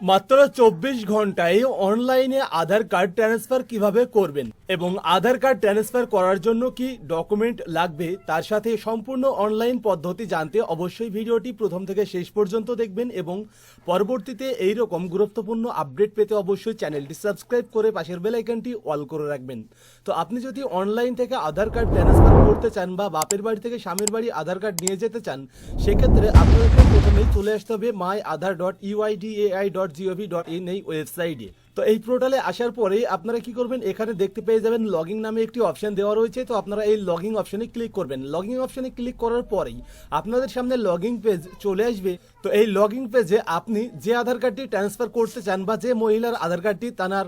মাত্র চব্বিশ ঘন্টায় অনলাইনে আধার কার্ড ট্রান্সফার কীভাবে করবেন? এবং আধার কার্ড ট্রান্সফার করার জন্য কি ডকুমেন্ট লাগবে তার সাথে সম্পূর্ণ অনলাইন পদ্ধতি জানতে অবশ্যই ভিডিওটি প্রথম থেকে শেষ পর্যন্ত দেখবেন এবং পরবর্তীতে এই রকম গুরুত্বপূর্ণ আপডেট পেতে অবশ্যই চ্যানেলটি সাবস্ক্রাইব করে পাশের বেল আইকনটি অল করে রাখবেন। তো আপনি যদি অনলাইন থেকে আধার কার্ড ট্রান্সফার করতে চান বা বাপের বাড়ি থেকে স্বামীর বাড়ি আধার কার্ড নিয়ে যেতে চান, সেক্ষেত্রে আপনাদেরকে প্রথমেই চলে আসতে হবে my Aadhaar dot UIDAI dot GOV dot in এই ওয়েবসাইটে তো এই পোর্টালে আসার পরেই আপনারা কি করবেন? এখানে দেখতে পেয়ে যাবেন লগিং নামে একটি অপশন দেওয়া রয়েছে। তো আপনারা এই লগিং অপশনে ক্লিক করবেন। লগিং অপশনে ক্লিক করার পরেই আপনাদের সামনে লগিং পেজ চলে আসবে। তো এই লগিং পেজে আপনি যে আধার কার্ডটি ট্রান্সফার করতে চান বা যে মহিলার আধার কার্ডটি তার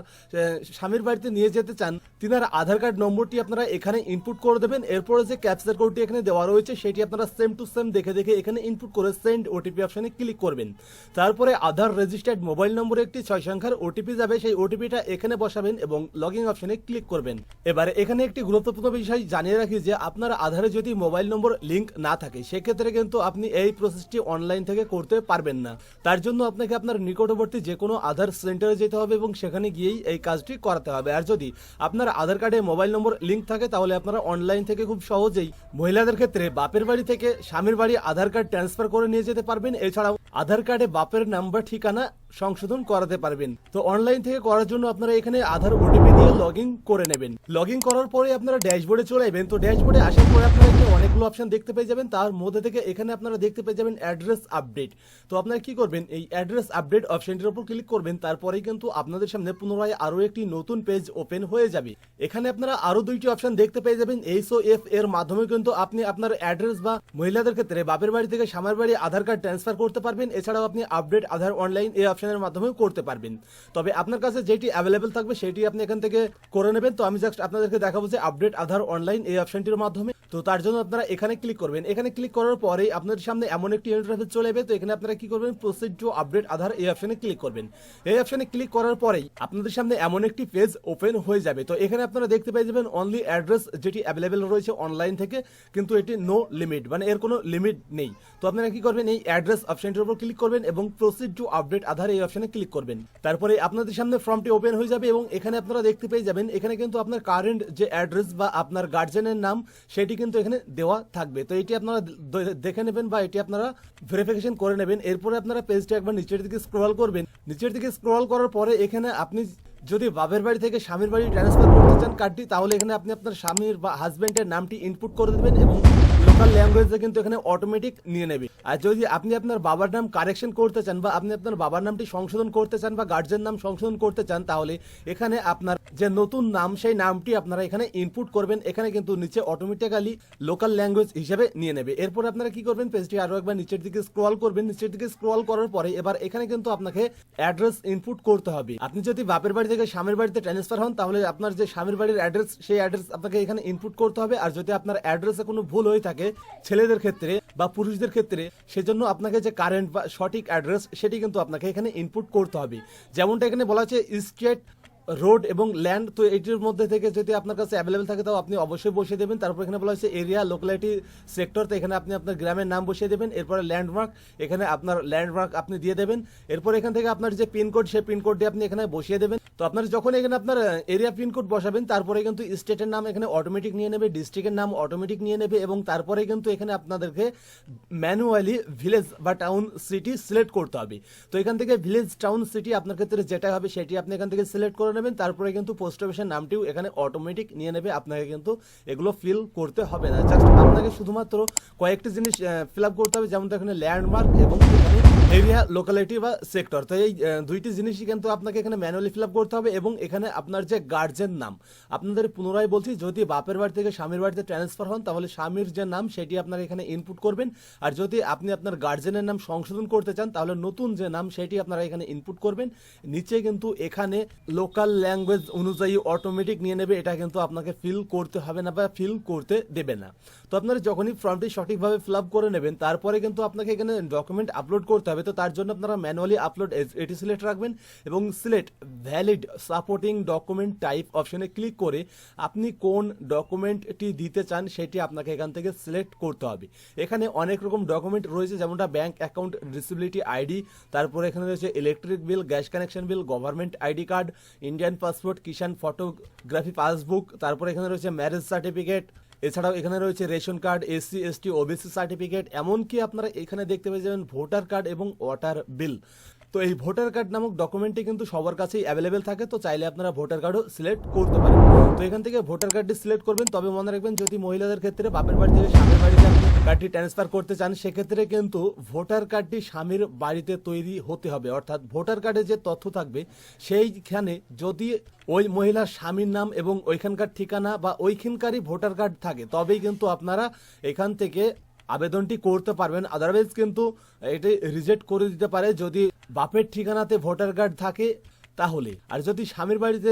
স্বামীর বাড়িতে নিয়ে যেতে চান, তিনার আধার কার্ড নম্বরটি আপনারা এখানে ইনপুট করে দেবেন। এরপরে যে ক্যাপচার কোডটি এখানে দেওয়া রয়েছে, সেটি আপনারা সেম টু সেম দেখে দেখে এখানে ইনপুট করে সেন্ড ওটিপি অপশনে ক্লিক করবেন। তারপরে আধার রেজিস্টার্ড মোবাইল নম্বরে একটি ছয় সংখ্যার ওটিপি যাবে। সেই ওটিপিটা এখানে বসাবেন এবং লগিং অপশনে ক্লিক করবেন। এবারে এখানে একটি গুরুত্বপূর্ণ বিষয় জানিয়ে রাখি যে, আপনার আধারে যদি মোবাইল নম্বর লিঙ্ক না থাকে, সেক্ষেত্রে কিন্তু আপনি এই প্রসেসটি অনলাইন থেকে করতে পারবেন না। তার জন্য আপনাকে আপনার নিকটবর্তী যে কোনো আধার সেন্টারে যেতে হবে এবং সেখানে গিয়েই এই কাজটি করাতে হবে। আর যদি আপনার আধার কার্ডে মোবাইল নম্বর লিঙ্ক থাকে, তাহলে আপনারা অনলাইন থেকে খুব সহজেই মহিলাদের ক্ষেত্রে বাপের বাড়ি থেকে স্বামীর বাড়ি আধার কার্ড ট্রান্সফার করে নিয়ে যেতে পারবেন। এছাড়াও আধার কার্ডে বাপের নাম্বার, ঠিকানা সংশোধন করাতে পারবেন। তো অনলাইন থেকে করার জন্য আপনারা এখানে আধার ওটিপি দিয়ে লগ করে নেবেন। লগ করার পরে আপনারা ড্যাশবোর্ডে চলে যাবেন তো ড্যাশবোর্ডে আসার পরে আপনারা এখানে অনেকগুলো অপশন দেখতে পেয়ে যাবেন। তার মধ্যে থেকে এখানে আপনারা দেখতে পেয়ে যাবেন অ্যাড্রেস আপডেট তো আপনারা কি করবেন? এই অ্যাড্রেস আপডেট অপশনটির উপর ক্লিক করবেন। তারপরেই কিন্তু আপনাদের সামনে পুনরায় আরও একটি নতুন পেজ ওপেন হয়ে যাবে। এখানে আপনারা আরও দুইটি অপশন দেখতে পেয়ে যাবেন। এইচও এফ এর মাধ্যমে কিন্তু আপনি আপনার অ্যাড্রেস বা মহিলাদের ক্ষেত্রে বাপের বাড়ি থেকে স্বামীর বাড়ি আধার কার্ড ট্রান্সফার করতে পারবেন। এছাড়াও আপনি আপডেট আধার অনলাইন এই অপশনের মাধ্যমেও করতে পারবেন। তবে আপনার কাছে যেটি অ্যাভেলেবেল থাকবে, সেটি আপনি এখান থেকে করে নেবেন। তো আমি জাস্ট আপনাদেরকে দেখাবো যে আপডেট আধার অনলাইন এই অপশনটির মাধ্যমে। তো তার জন্য আপনারা এখানে ক্লিক করবেন। এখানে ক্লিক করার পরেই আপনাদের সামনে এমন একটি ইন্টারফেস চলে যাবে তো এখানে আপনারা কি করবেন? প্রসিড টু আপডেট আধার এই অপশনে ক্লিক করবেন। এই অপশনে ক্লিক করার পরেই আপনাদের সামনে এমন একটি পেজ ওপেন হয়ে যাবে। তো এখানে আপনারা দেখতে পেয়ে যাবেন অনলি অ্যাড্রেস যেটি অ্যাভেলেবেল রয়েছে অনলাইন থেকে, কিন্তু এটি নো লিমিট মানে এর কোনো লিমিট নেই। তো আপনারা কি করবেন? এই অ্যাড্রেস অপশনটির উপর ক্লিক করবেন এবং প্রসিড টু আপডেট আধার এই অপশনে ক্লিক করবেন। তারপরে আপনাদের সামনে ফর্মটি ওপেন হয়ে যাবে এবং এখানে আপনারা দেখতে পেয়ে যাবেন, এখানে কিন্তু আপনার কারেন্ট যে অ্যাড্রেস বা আপনার গার্জেনের নাম, সেটি কিন্তু এখানে দেওয়া থাকবে। তো এটি আপনারা দেখে নেবেন বা এটি আপনারা ভেরিফিকেশন করে নেবেন। এরপরে আপনারা পেজটি একবার নিচের দিকে স্ক্রল করবেন। নিচের দিকে স্ক্রল করার পরে এখানে আপনি যদি বাপের বাড়ি থেকে স্বামীর বাড়ি ট্রান্সফার করতে চান কার্ডটি তাহলে এখানে আপনি আপনার স্বামীর বা হাজবেন্ডের নামটি ইনপুট করে দেবেন এবং লোকাল ল্যাঙ্গুয়েজে কিন্তু এখানে অটোমেটিক নিয়ে নেবে। আর যদি আপনি আপনার বাবার নাম কারেকশন করতে চান বা আপনি আপনার বাবার নামটি সংশোধন করতে চান বা গার্জেন নাম সংশোধন করতে চান, তাহলে এখানে আপনার যে নতুন নাম, সেই নামটি আপনারা এখানে ইনপুট করবেন। এখানে কিন্তু নিচে অটোমেটিক্যালি লোকাল ল্যাঙ্গুয়েজ হিসেবে নিয়ে নেবে। এরপর আপনারা কি করবেন? পেজটি আরও একবার নিচের দিকে স্ক্রল করবেন। নিচের দিকে স্ক্রল করার পরে এবার এখানে কিন্তু আপনাকে অ্যাড্রেস ইনপুট করতে হবে। আপনি যদি বাপের বাড়ি থেকে স্বামীর বাড়িতে ট্রান্সফার হন, তাহলে আপনার যে স্বামীর বাড়ির অ্যাড্রেস সেই অ্যাড্রেস আপনাকে এখানে ইনপুট করতে হবে। আর যদি আপনার অ্যাড্রেসে কোনো ভুল হয়ে থাকে ছেলেদের ক্ষেত্রে বা পুরুষদের ক্ষেত্রে সেজন্য আপনাকে যে কারেন্ট বা সঠিক অ্যাড্রেস সেটি কিন্তু আপনাকে এখানে ইনপুট করতে হবে। যেমনটা এখানে বলা আছে স্টেট রোড এবং ল্যান্ড তো এটির মধ্যে থেকে যদি আপনার কাছে অ্যাভেলেবেল থাকে, তাও আপনি অবশ্যই বসিয়ে দেবেন। তারপর এখানে বলা হচ্ছে এরিয়া লোকালিটি সেক্টর তো এখানে আপনি আপনার গ্রামের নাম বসিয়ে দেবেন। এরপরে ল্যান্ডমার্ক এখানে আপনার ল্যান্ডমার্ক আপনি দিয়ে দেবেন। এরপর এখান থেকে আপনার যে পিনকোড সেই পিনকোডটি আপনি এখানে বসিয়ে দেবেন। তো আপনার যখন এখানে আপনার এরিয়া পিনকোড বসাবেন, তারপরে কিন্তু স্টেটের নাম এখানে অটোমেটিক নিয়ে নেবে ডিস্ট্রিক্টের নাম অটোমেটিক নিয়ে নেবে, এবং তারপরে কিন্তু এখানে আপনাদেরকে ম্যানুয়ালি ভিলেজ বা টাউন সিটি সিলেক্ট করতে হবে। তো এখান থেকে ভিলেজ টাউন সিটি আপনার ক্ষেত্রে যেটা হবে সেটি আপনি এখান থেকে সিলেক্ট করে নেবেন, তারপরে কিন্তু পোস্ট অফিসের নামটিও এখানে অটোমেটিক নিয়ে নেবে, আপনাকে কিন্তু এগুলো ফিল করতে হবে না। জাস্ট আপনাকে শুধুমাত্র কয়েকটি জিনিস ফিল আপ করতে হবে, যেমন এখানে ল্যান্ডমার্ক এবং এরিয়া লোকালিটি বা সেক্টর তো এই দুইটি জিনিসই কিন্তু আপনাকে এখানে ম্যানুয়ালি ফিল আপ করতে হবে এবং এখানে আপনার যে গার্জেন নাম, আপনাদের পুনরায় বলছি, যদি বাপের বাড়ি থেকে স্বামীর বাড়িতে ট্রান্সফার হন, তাহলে স্বামীর যে নাম, সেটি আপনার এখানে ইনপুট করবেন। আর যদি আপনি আপনার গার্জেনের নাম সংশোধন করতে চান, তাহলে নতুন যে নাম, সেটি আপনারা এখানে ইনপুট করবেন। নিচে কিন্তু এখানে লোকাল ল্যাঙ্গুয়েজ অনুযায়ী অটোমেটিক নিয়ে নেবে, এটা কিন্তু আপনাকে ফিল করতে হবে না বা ফিল করতে দেবে না। তো আপনারা যখনই ফর্মটি সঠিকভাবে ফিল আপ করে নেবেন, তারপরে কিন্তু আপনাকে এখানে ডকুমেন্ট আপলোড করতে হবে। হবে তো তার জন্য আপনারা ম্যানুয়ালি আপলোড এটি সিলেক্ট রাখবেন এবং select valid supporting document type অপশনে ক্লিক করে আপনি কোন ডকুমেন্টটি দিতে চান সেটি আপনাকে এখান থেকে সিলেক্ট করতে হবে। এখানে অনেক রকম ডকুমেন্ট রয়েছে যেমনটা ব্যাংক অ্যাকাউন্ট ডিসিবিলিটি আইডি তারপরে এখানে রয়েছে electric bill gas connection bill government ID card Indian passport Kisan photography passbook তারপরে এখানে রয়েছে ম্যারেজ সার্টিফিকেট এছাড়াও এখানে রয়েছে ration card SC ST OBC certificate এমনকি আপনারা এখানে দেখতে পেয়ে যাবেন ভোটার কার্ড এবং ওয়াটার বিল। তো এই ভোটার কার্ড নামক ডকুমেন্টটি কিন্তু সবার কাছেই অ্যাভেলেবেল থাকে, তো চাইলে আপনারা ভোটার কার্ডও সিলেক্ট করতে পারেন। তো এখান থেকে ভোটার কার্ডটি সিলেক্ট করবেন, তবে মনে রাখবেন যদি মহিলাদের ক্ষেত্রে বাপের বাড়ি থেকে স্বামীর বাড়িতে কার্ডটি ট্রান্সফার করতে চান, সেক্ষেত্রে কিন্তু ভোটার কার্ডটি স্বামীর বাড়িতে তৈরি হতে হবে। অর্থাৎ ভোটার কার্ডে যে তথ্য থাকবে, সেইখানে যদি ওই মহিলার স্বামীর নাম এবং ওইখানকার ঠিকানা বা ওইখানকারই ভোটার কার্ড থাকে, তবেই কিন্তু আপনারা এখান থেকে আবেদনটি করতে পারবেন। আদারওয়াইজ কিন্তু এটি রিজেক্ট করে দিতে পারে। যদি বাপের ঠিকানাতে ভোটার কার্ড থাকে, তাহলে। আর যদি স্বামীর বাড়িতে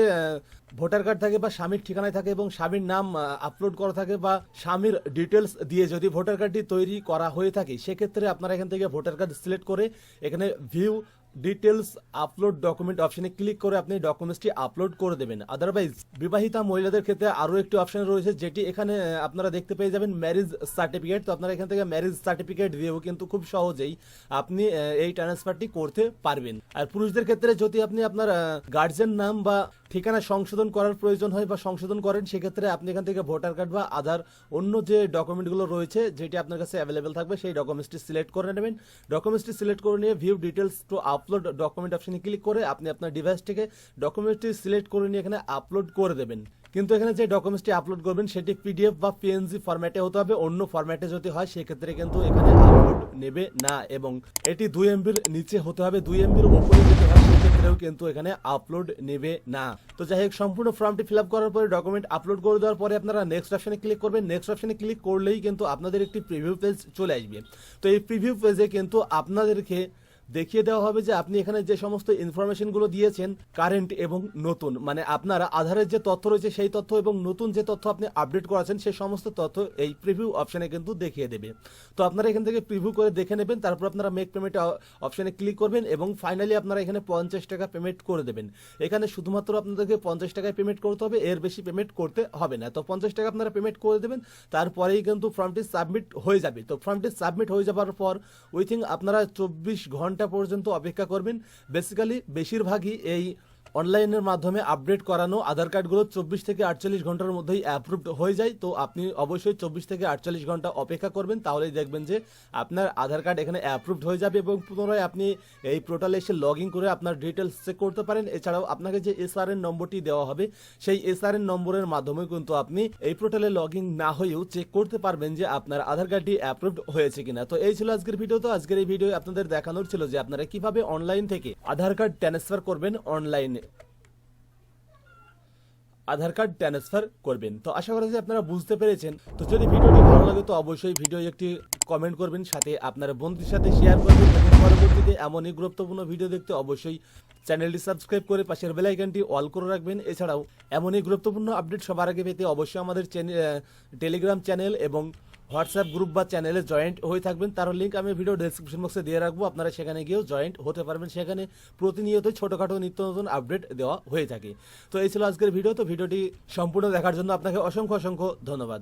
ভোটার কার্ড থাকে বা স্বামীর ঠিকানায় থাকে এবং স্বামীর নাম আপলোড করা থাকে বা স্বামীর ডিটেলস দিয়ে যদি ভোটার কার্ডটি তৈরি করা হয়ে থাকে, সেক্ষেত্রে আপনারা এখান থেকে ভোটার কার্ড সিলেক্ট করে এখানে ভিউ ডিটেলস আপলোড ডকুমেন্ট অপশনে ক্লিক করে আপনি ডকুমেন্টসটি আপলোড করে দেবেন। আদারওয়াইজ বিবাহিতা মহিলাদের ক্ষেত্রে আরও একটি অপশন রয়েছে, যেটি এখানে আপনারা দেখতে পেয়ে যাবেন ম্যারেজ সার্টিফিকেট তো আপনারা এখান থেকে ম্যারেজ সার্টিফিকেট দিয়েও কিন্তু খুব সহজেই আপনি এই ট্রান্সফারটি করতে পারবেন। আর পুরুষদের ক্ষেত্রে যদি আপনি আপনার গার্জেন নাম বা ঠিকানা সংশোধন করার প্রয়োজন হয় বা সংশোধন করেন, সেক্ষেত্রে আপনি এখান থেকে ভোটার কার্ড বা আধার অন্য যে ডকুমেন্টগুলো রয়েছে, যেটি আপনার কাছে অ্যাভেলেবেল থাকবে, সেই ডকুমেন্টসটি সিলেক্ট করে নেবেন। ডকুমেন্টসটি সিলেক্ট করে নিয়ে view details to upload document অপশনে ক্লিক করে আপনি আপনার ডিভাইস থেকে ডকুমেন্টটি সিলেক্ট করে নিয়ে এখানে আপলোড করে দেবেন। কিন্তু এখানে যে ডকুমেন্টসটি আপলোড করবেন, সেটি পিডিএফ বা পিএনজি ফরম্যাটে হতে হবে, অন্য ফরম্যাটে যদি হয়, সেক্ষেত্রে কিন্তু এখানে আপলোড নেবে না এবং এটি দুই এমবির নিচে হতে হবে, দুই এমবির উপরে যদি হয় সেক্ষেত্রেও কিন্তু এখানে আপলোড নেবে না। তো যাই হোক, সম্পূর্ণ ফর্মটি ফিল করার পরে ডকুমেন্ট আপলোড করে দেওয়ার পরে আপনারা নেক্সট অপশানে ক্লিক করবেন। নেক্সট অপশানে ক্লিক করলেই কিন্তু আপনাদের একটি প্রিভিউ পেজ চলে আসবে। তো এই প্রিভিউ পেজে কিন্তু আপনাদেরকে দেখিয়ে দেওয়া হবে যে আপনি এখানে যে সমস্ত ইনফরমেশনগুলো দিয়েছেন কারেন্ট এবং নতুন মানে আপনার আধারের যে তথ্য রয়েছে সেই তথ্য এবং নতুন যে তথ্য আপনি আপডেট করাছেন সেই সমস্ত তথ্য এই প্রিভিউ অপশনে কিন্তু দেখিয়ে দেবে। তো আপনারা এখান থেকে প্রিভিউ করে দেখে নেবেন, তারপর আপনারা মেক পেমেন্ট অপশনে ক্লিক করবেন এবং ফাইনালি আপনারা এখানে পঞ্চাশ টাকা পেমেন্ট করে দেবেন। এখানে শুধুমাত্র আপনাদেরকে পঞ্চাশ টাকায় পেমেন্ট করতে হবে, এর বেশি পেমেন্ট করতে হবে না। তো পঞ্চাশ টাকা আপনারা পেমেন্ট করে দেবেন, তারপরেই কিন্তু ফর্মটি সাবমিট হয়ে যাবে। তো ফর্মটি সাবমিট হয়ে যাওয়ার পর উইথিং আপনারা চব্বিশ ঘণ্টা পর্যন্ত অপেক্ষা করবেন। বেসিক্যালি বেশিরভাগই এই অনলাইনের মাধ্যমে আপডেট করানো, আধার কার্ডগুলো চব্বিশ থেকে আটচল্লিশ ঘণ্টার মধ্যেই অ্যাপ্রুভড হয়ে যায়। তো আপনি অবশ্যই চব্বিশ থেকে আটচল্লিশ ঘণ্টা অপেক্ষা করবেন, তাহলেই দেখবেন যে আপনার আধার কার্ড এখানে অ্যাপ্রুভড হয়ে যাবে এবং পুনরায় আপনি এই পোর্টালে এসে লগ ইন করে আপনার ডিটেলস চেক করতে পারেন। এছাড়াও আপনাকে যে এসআর এর নম্বরটি দেওয়া হবে, সেই এসআর এর নম্বরের মাধ্যমে কিন্তু আপনি এই পোর্টালে লগ ইন না হয়েও চেক করতে পারবেন যে আপনার আধার কার্ডটি অ্যাপ্রুভড হয়েছে কিনা। তো এই ছিল আজকের ভিডিও তো আজকের এই ভিডিও আপনাদের দেখানোর ছিল যে আপনারা কীভাবে অনলাইন থেকে আধার কার্ড ট্রান্সফার করবেন অনলাইনে আধার কার্ড ট্রান্সফার করবেন। তো আশা করা যায় আপনারা বুঝতে পেরেছেন। তো যদি ভিডিওটি ভালো লাগে, তো অবশ্যই ভিডিও একটি কমেন্ট করবেন, সাথে আপনার বন্ধুদের সাথে শেয়ার করবেন এবং পরবর্তীতে এমনই গুরুত্বপূর্ণ ভিডিও দেখতে অবশ্যই চ্যানেলটি সাবস্ক্রাইব করে পাশের বেল আইকনটি অল করে রাখবেন। এছাড়াও, এমনই গুরুত্বপূর্ণ আপডেট সবার আগে পেতে অবশ্যই আমাদের টেলিগ্রাম চ্যানেল এবং হোয়াটসঅ্যাপ গ্রুপ বা চ্যানেলে জয়েন্ট হয়ে থাকবেন, তার লিঙ্ক আমি ভিডিও ডেসক্রিপশন বক্সে দিয়ে রাখব। আপনারা সেখানে গিয়েও জয়েন্ট হতে পারবেন। সেখানে প্রতিনিয়ত ছোটোখাটো নিত্য নতুন আপডেট দেওয়া হয়ে থাকে। তো এই ছিল আজকের ভিডিও। তো ভিডিওটি সম্পূর্ণ দেখার জন্য আপনাকে অসংখ্য অসংখ্য ধন্যবাদ।